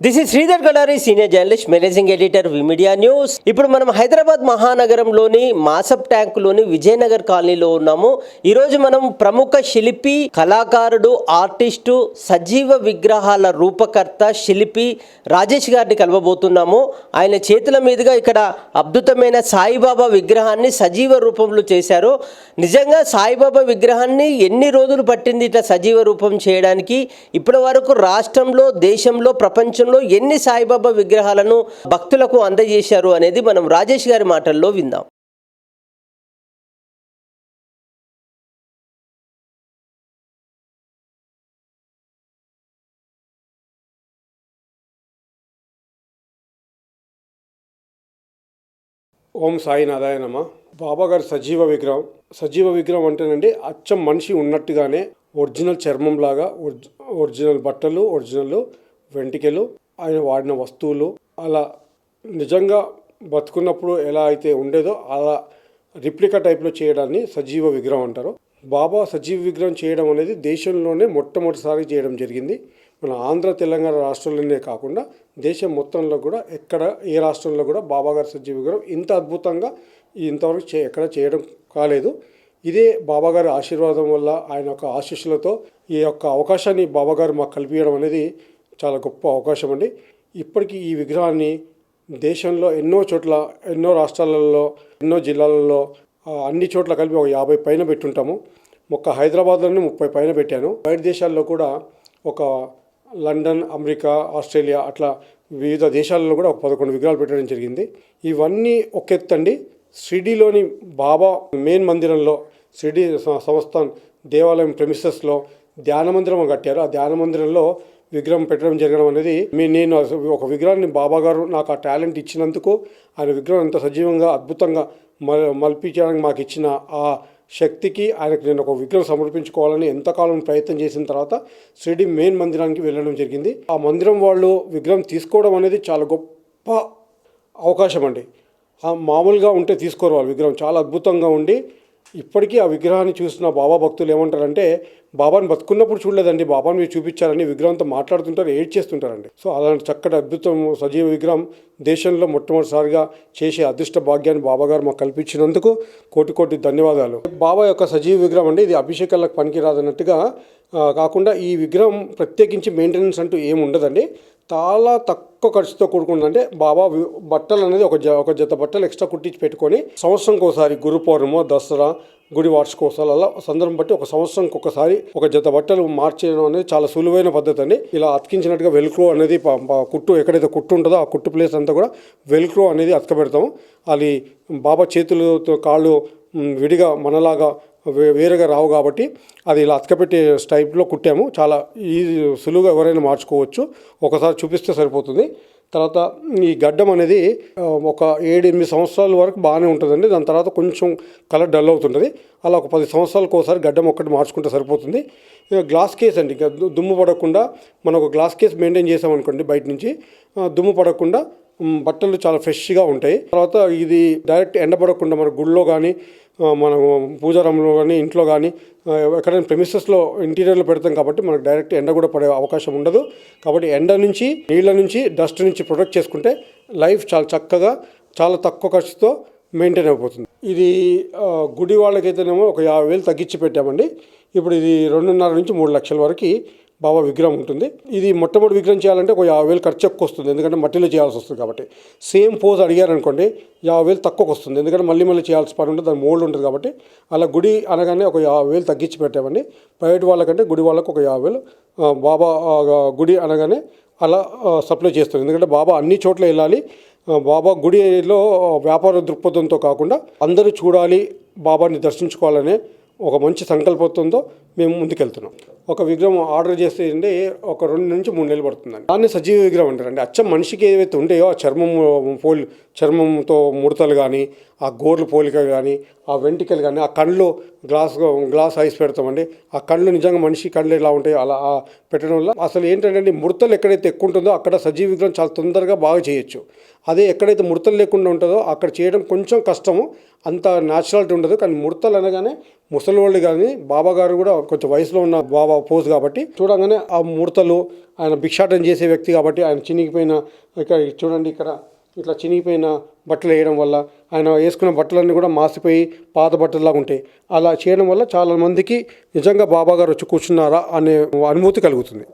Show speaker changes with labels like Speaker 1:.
Speaker 1: This is Sridhar Gadari senior journalist managing editor V media news ఇప్పుడు మనం హైదరాబాద్ మహానగరంలోని మాసప్ ట్యాంకులోని విజయనగర్ కాలనీలో ఉన్నాము. ఈరోజు మనం ప్రముఖ శిల్పి కళాకారుడు ఆర్టిస్టు సజీవ విగ్రహాల రూపకర్త శిల్పి రాజేష్ గారిని కలవబోతున్నాము. ఆయన చేతుల మీదుగా ఇక్కడ అద్భుతమైన సాయిబాబా విగ్రహాన్ని సజీవ రూపంలో చేశారు. నిజంగా సాయిబాబా విగ్రహాన్ని ఎన్ని రోజులు పట్టింది ఇట్లా సజీవ రూపం చేయడానికి? ఇప్పటి వరకు రాష్ట్రంలో దేశంలో దేశంలో ఎన్ని సాయిబాబా విగ్రహాలను భక్తులకు అందజేశారు అనేది మనం రాజేష్ గారి మాటల్లో విందాం.
Speaker 2: ఓం సాయి నమ. బాబా గారి సజీవ విగ్రహం. సజీవ విగ్రహం అంటేనండి అచ్చం మనిషి ఉన్నట్టుగానే ఒరిజినల్ చర్మం లాగా ఒరిజినల్ బట్టలు ఒరిజినల్ వెంటికలు ఆయన వాడిన వస్తువులు అలా నిజంగా బతుకున్నప్పుడు ఎలా అయితే ఉండేదో అలా రిప్లికా టైప్లో చేయడాన్ని సజీవ విగ్రహం అంటారు. బాబా సజీవ విగ్రహం చేయడం అనేది దేశంలోనే మొట్టమొదటిసారి చేయడం జరిగింది. మన ఆంధ్ర తెలంగాణ రాష్ట్రాల్లోనే కాకుండా దేశం మొత్తంలో కూడా ఎక్కడ ఏ రాష్ట్రంలో కూడా బాబా గారి సజీవ విగ్రహం ఇంత అద్భుతంగా ఇంతవరకు చే ఎక్కడ చేయడం కాలేదు. ఇదే బాబాగారి ఆశీర్వాదం వల్ల ఆయన యొక్క ఆశీస్సులతో ఈ యొక్క అవకాశాన్ని బాబాగారు మాకు కల్పించడం అనేది చాలా గొప్ప అవకాశం అండి. ఇప్పటికీ ఈ విగ్రహాన్ని దేశంలో ఎన్నో చోట్ల ఎన్నో రాష్ట్రాలలో ఎన్నో జిల్లాలలో అన్ని చోట్ల కలిపి ఒక యాభై పైన పెట్టుంటాము. ఒక్క హైదరాబాద్లోనే ముప్పై పైన పెట్టాను. బయట దేశాల్లో కూడా ఒక లండన్ అమెరికా ఆస్ట్రేలియా అట్లా వివిధ దేశాలలో కూడా ఒక పదకొండు విగ్రహాలు పెట్టడం జరిగింది. ఇవన్నీ ఒక ఎత్తండి షిర్డీలోని బాబా మెయిన్ మందిరంలో షిర్డీ సంస్థాన్ దేవాలయం ప్రెమిసెస్లో ధ్యాన మందిరం కట్టారు. ఆ ధ్యాన మందిరంలో విగ్రహం పెట్టడం జరగడం అనేది మీ నేను ఒక విగ్రహాన్ని బాబా గారు నాకు ఆ టాలెంట్ ఇచ్చినందుకు ఆయన విగ్రహం ఎంత సజీవంగా అద్భుతంగా మల్ మల్పించడానికి మాకు ఇచ్చిన ఆ శక్తికి ఆయనకు నేను ఒక విగ్రహం సమర్పించుకోవాలని ఎంతకాలం ప్రయత్నం చేసిన తర్వాత షిరిడి మెయిన్ మందిరానికి వెళ్ళడం జరిగింది. ఆ మందిరం వాళ్ళు విగ్రహం తీసుకోవడం అనేది చాలా గొప్ప అవకాశం అండి. మామూలుగా ఉంటే తీసుకోరు వాళ్ళు విగ్రహం. చాలా అద్భుతంగా ఉండి ఇప్పటికీ ఆ విగ్రహాన్ని చూసిన బాబా భక్తులు ఏమంటారంటే బాబాను బతుకున్నప్పుడు చూడలేదండి. బాబాను మీరు చూపించారని విగ్రహంతో మాట్లాడుతుంటారు ఏడ్ చేస్తుంటారండి. సో అలాంటి చక్కటి అద్భుతం సజీవ విగ్రహం దేశంలో మొట్టమొదటిసారిగా చేసే అదృష్ట భాగ్యాన్ని బాబాగారు మాకు కల్పించినందుకు కోటి కోటి ధన్యవాదాలు. బాబా యొక్క సజీవ విగ్రహం అండి ఇది అభిషేకాలకు పనికిరాదన్నట్టుగా కాకుండా ఈ విగ్రహం ప్రత్యేకించి మెయింటెనెన్స్ అంటూ ఏమి ఉండదండి. చాలా తక్కువ ఖర్చుతో కూడుకుందంటే బాబా బట్టలు అనేది ఒక జ ఒక జత బట్టలు ఎక్స్ట్రా కుట్టించి పెట్టుకొని సంవత్సరంకి ఒకసారి గురు పౌర్ణమో దసరా గుడి వార్షికోత్సవాలు అలా సందర్భం బట్టి ఒక సంవత్సరంకి ఒకసారి ఒక జత బట్టలు మార్చేయడం అనేది చాలా సులువైన పద్ధతి అండి. ఇలా అతికించినట్టుగా వెల్క్రో అనేది కుట్టు ఎక్కడైతే కుట్టు ఉంటుందో ఆ కుట్టు ప్లేస్ అంతా కూడా వెల్క్రో అనేది అతకబెడతాము అది బాబా చేతులతో కాళ్ళు విడిగా మనలాగా వే- వేరుగా రావు కాబట్టి అది ఇలా అతకపెట్టే టైప్లో కుట్టాము. చాలా ఈజీ సులువుగా ఎవరైనా మార్చుకోవచ్చు. ఒకసారి చూపిస్తే సరిపోతుంది. తర్వాత ఈ గడ్డం అనేది ఒక ఏడు ఎనిమిది సంవత్సరాల వరకు బాగానే ఉంటుందండి. దాని తర్వాత కొంచెం కలర్ డల్ అవుతుంటుంది. అలా ఒక పది సంవత్సరాలకు ఒకసారి గడ్డం ఒక్కటి మార్చుకుంటే సరిపోతుంది. గ్లాస్ కేస్ అండి. దుమ్ము పడకుండా మనం ఒక గ్లాస్ కేస్ మెయింటైన్ చేసామనుకోండి బయట నుంచి దుమ్ము పడకుండా బట్టలు చాలా ఫ్రెష్గా ఉంటాయి. తర్వాత ఇది డైరెక్ట్ ఎండబడకుండా మన గుళ్ళో కానీ మన పూజారంలో కానీ ఇంట్లో కానీ ఎక్కడైనా ప్రెమిసెస్లో ఇంటీరియర్లో పెడతాం కాబట్టి మనకు డైరెక్ట్ ఎండ కూడా పడే అవకాశం ఉండదు. కాబట్టి ఎండ నుంచి నీళ్ళ నుంచి డస్ట్ నుంచి ప్రొటెక్ట్ చేసుకుంటే లైఫ్ చాలా చక్కగా చాలా తక్కువ ఖర్చుతో మెయింటైన్ అయిపోతుంది. ఇది గుడి వాళ్ళకైతేనేమో ఒక యాభై వేలు తగ్గించి పెట్టామండి. ఇప్పుడు ఇది రెండున్నర నుంచి మూడు లక్షల వరకు బాబా విగ్రహం ఉంటుంది. ఇది మొట్టమొదటి విగ్రహం చేయాలంటే ఒక యాభై వేలు ఖర్చు ఎక్కువ వస్తుంది. ఎందుకంటే మట్టిలో చేయాల్సి వస్తుంది కాబట్టి. సేమ్ పోజ్ అడిగారనుకోండి యాభై వేలు తక్కువకి వస్తుంది. ఎందుకంటే మళ్ళీ మళ్ళీ చేయాల్సిన పని ఉంటుంది. దాని మోల్డ్ ఉంటుంది కాబట్టి. అలా గుడి అనగానే ఒక యాభై వేలు తగ్గించి పెట్టామండి ప్రైవేట్ వాళ్ళకంటే గుడి వాళ్ళకు ఒక యాభై వేలు బాబా గుడి అనగానే అలా సప్లై చేస్తుంది ఎందుకంటే బాబా అన్ని చోట్ల వెళ్ళాలి. బాబా గుడిలో వ్యాపార దృక్పథంతో కాకుండా అందరూ చూడాలి. బాబాని దర్శించుకోవాలనే ఒక మంచి సంకల్పంతో మేము ముందుకెళ్తున్నాం. ఒక విగ్రహం ఆర్డర్ చేస్తే అండి ఒక రెండు నుంచి మూడు నెలలు పడుతుందండి. దాన్ని సజీవ విగ్రహం అంటారండి. అచ్చం మనిషికి ఏవైతే ఉంటాయో ఆ చర్మం పోలి చర్మంతో ముడతలు కానీ ఆ గోర్లు పోలిక కానీ ఆ వెంట్రుకలు కానీ ఆ కళ్ళు గ్లాస్ గ్లాస్ ఐస్ పెడతామండి. ఆ కళ్ళు నిజంగా మనిషి కళ్ళు ఎలా ఉంటాయో అలా ఆ పెట్టడం వల్ల అసలు ఏంటంటే అండి ముడతలు ఎక్కడైతే ఎక్కువ ఉంటుందో అక్కడ సజీవ విగ్రహం చాలా తొందరగా బాగా చేయొచ్చు. అదే ఎక్కడైతే ముడతలు లేకుండా ఉంటుందో అక్కడ చేయడం కొంచెం కష్టము. అంత న్యాచురాలిటీ ఉండదు. కానీ ముడతలు అనగానే ముసలి వాళ్ళు కానీ బాబా గారు కూడా కొంచెం వయసులో ఉన్న బాబా పోజ్ కాబట్టి చూడగానే ఆ ముడతలు ఆయన భిక్షాటం చేసే వ్యక్తి కాబట్టి ఆయన చినిగిపోయిన ఇక్కడ చూడండి ఇక్కడ ఇట్లా చినిగిపోయిన బట్టలు వేయడం వల్ల ఆయన వేసుకున్న బట్టలన్నీ కూడా మాసిపోయి పాత బట్టల్లాగా ఉంటాయి. అలా చేయడం వల్ల చాలా మందికి నిజంగా బాబాగారు వచ్చి కూర్చున్నారా అనే అనుభూతి కలుగుతుంది.